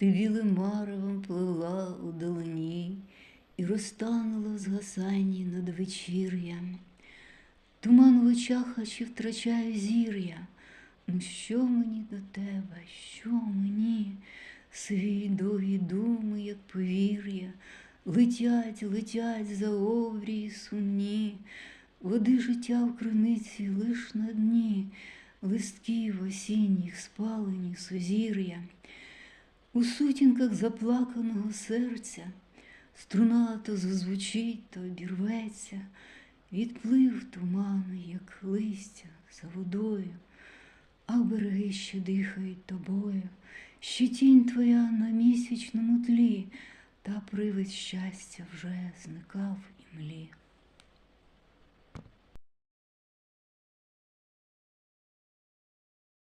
ти білим маревом плила у долині, і розтануло в згасанні над вечір'ям. Туман в очах, а чи втрачаю зір'я. Ну що мені до тебе, що мені? Свій довгі думи, як повір'я, летять, летять за обрії сумні, води життя в криниці лиш на дні, листків осінніх спалені сузір'я. У сутінках заплаканого серця. Струна то зазвучить, то обірветься, відплив туман, як листя за водою, а береги ще дихають тобою, ще тінь твоя на місячному тлі, та привид щастя вже зникав і млі.